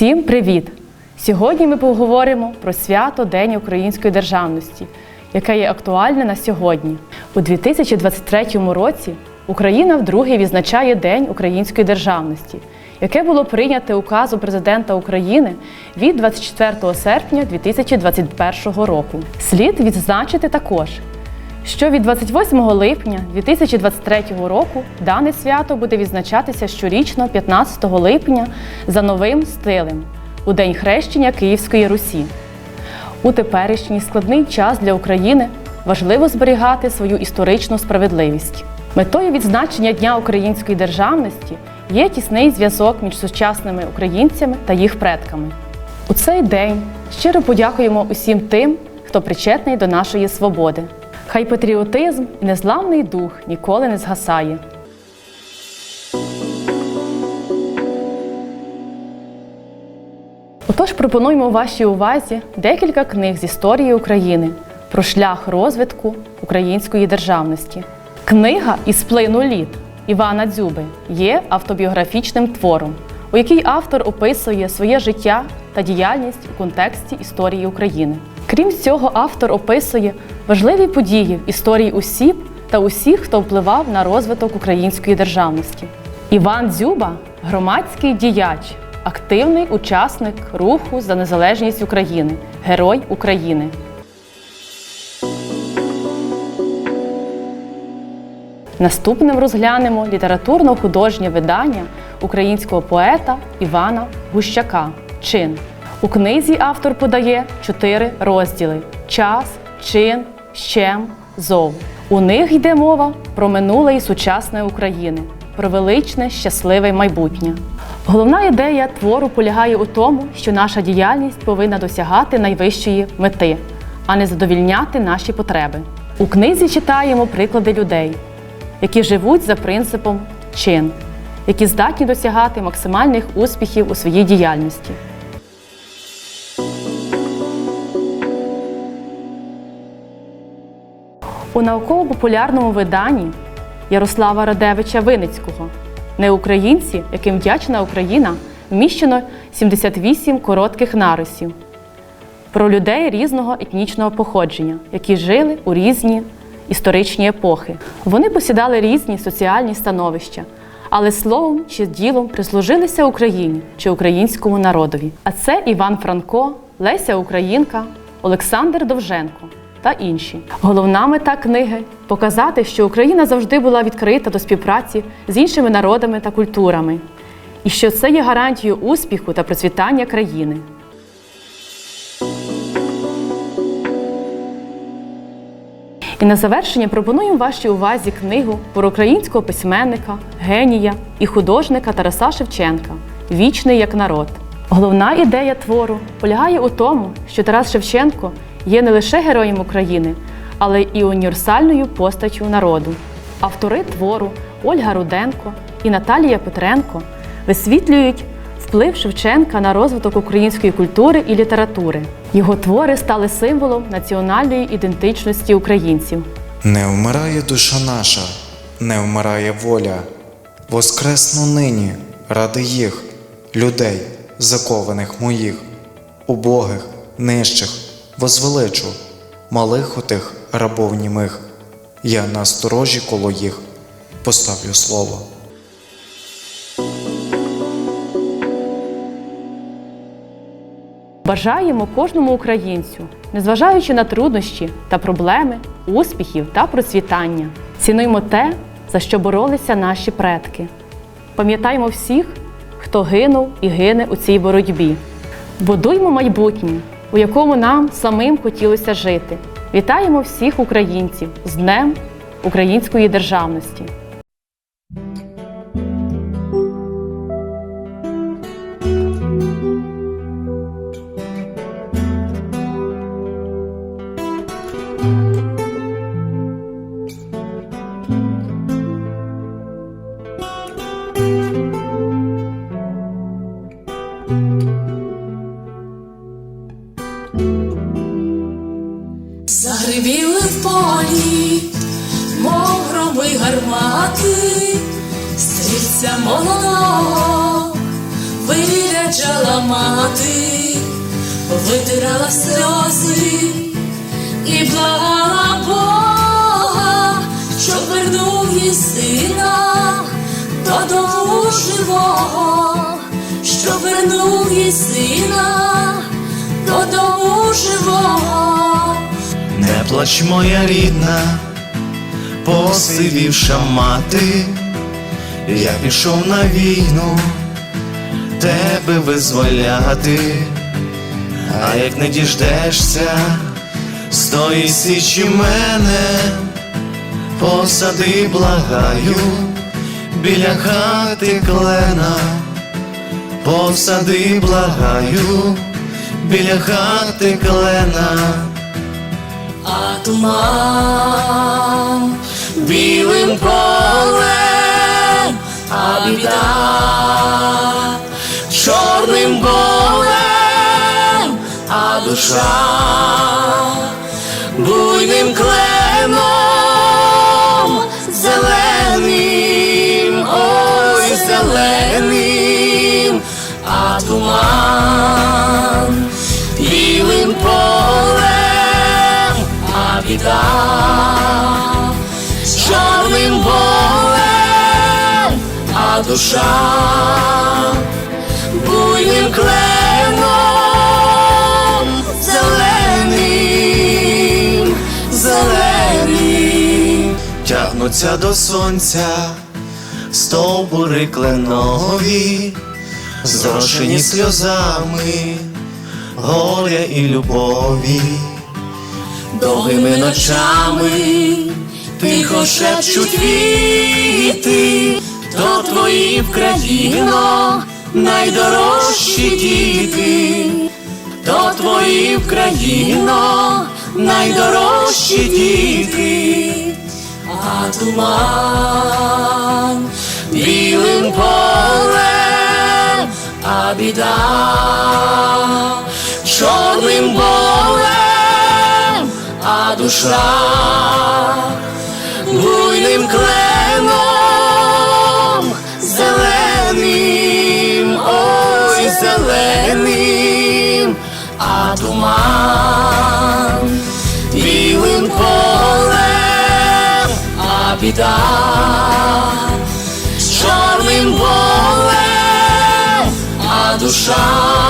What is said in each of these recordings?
Всім привіт! Сьогодні ми поговоримо про свято День української державності, яке є актуальне на сьогодні. У 2023 році Україна вдруге відзначає День української державності, яке було прийняте указом президента України від 24 серпня 2021 року. Слід відзначити також, що від 28 липня 2023 року дане свято буде відзначатися щорічно 15 липня за новим стилем у День хрещення Київської Русі. У теперішній складний час для України важливо зберігати свою історичну справедливість. Метою відзначення Дня української державності є тісний зв'язок між сучасними українцями та їх предками. У цей день щиро подякуємо усім тим, хто причетний до нашої свободи. Хай патріотизм і незламний дух ніколи не згасає. Отож, пропонуємо вашій увазі декілька книг з історії України про шлях розвитку української державності. Книга із плину літ Івана Дзюби є автобіографічним твором, у якій автор описує своє життя та діяльність у контексті історії України. Крім цього, автор описує важливі події в історії осіб та усіх, хто впливав на розвиток української державності. Іван Дзюба громадський діяч, активний учасник руху за незалежність України, Герой України. Наступним розглянемо літературно-художнє видання українського поета Івана Гущака Чин. У книзі автор подає чотири розділи: час, чин, щем, зов. У них йде мова про минуле і сучасне України, про величне, щасливе майбутнє. Головна ідея твору полягає у тому, що наша діяльність повинна досягати найвищої мети, а не задовільняти наші потреби. У книзі читаємо приклади людей, які живуть за принципом чин, які здатні досягати максимальних успіхів у своїй діяльності. У науково-популярному виданні Ярослава Радевича Виницького Не українці, яким вдячна Україна, вміщено 78 коротких нарисів про людей різного етнічного походження, які жили у різні історичні епохи. Вони посідали різні соціальні становища, але словом чи ділом прислужилися Україні чи українському народові. А це Іван Франко, Леся Українка, Олександр Довженко та інші. Головна мета книги показати, що Україна завжди була відкрита до співпраці з іншими народами та культурами, і що це є гарантією успіху та процвітання країни. І на завершення пропонуємо вашій увазі книгу про українського письменника, генія і художника Тараса Шевченка Вічний як народ. Головна ідея твору полягає у тому, що Тарас Шевченко є не лише героєм України, але і універсальною постаттю народу. Автори твору Ольга Руденко і Наталія Петренко висвітлюють вплив Шевченка на розвиток української культури і літератури. Його твори стали символом національної ідентичності українців. Не вмирає душа наша, не вмирає воля. Воскресну нині ради їх, людей, закованих моїх, убогих, нижчих, возвеличу, малих отих рабов німих. Я на сторожі коло їх поставлю слово. Бажаємо кожному українцю, незважаючи на труднощі та проблеми, успіхів та процвітання. Цінуймо те, за що боролися наші предки. Пам'ятаймо всіх, хто гинув і гине у цій боротьбі. Будуймо майбутнє, у якому нам самим хотілося жити. Вітаємо всіх українців з Днем Української державності! Загривіли гармати, стрільця молодого, виряд мати, витирала сльози і благала Бога, щоб вернув їй сина додому живого, щоб вернув їй сина додому живого. Не плач, моя рідна, посивівша мати, я пішов на війну, тебе визволяти, а як не діждешся, з тої січі мене, посади, благаю, біля хати клена, посади, благаю, біля хати клена. А туман білим полем, біда. Чорним болем, а душа буйним кленом, душа буйним кленом, зеленим, зеленим. тягнуться до сонця, стовбури кленові, зрошені сльозами, горя і любові. Довгими ночами тихо шепчуть віти, то твої в країно найдорожчі діти, то твої в країно найдорожчі діти, а туман білим полем, а біда чорним болем, а душа буйним кленом, туман. Білим полем, а біда чорним болем, а душа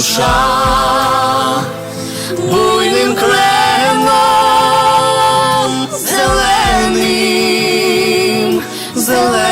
душа буйним кленом зеленим, зеленим.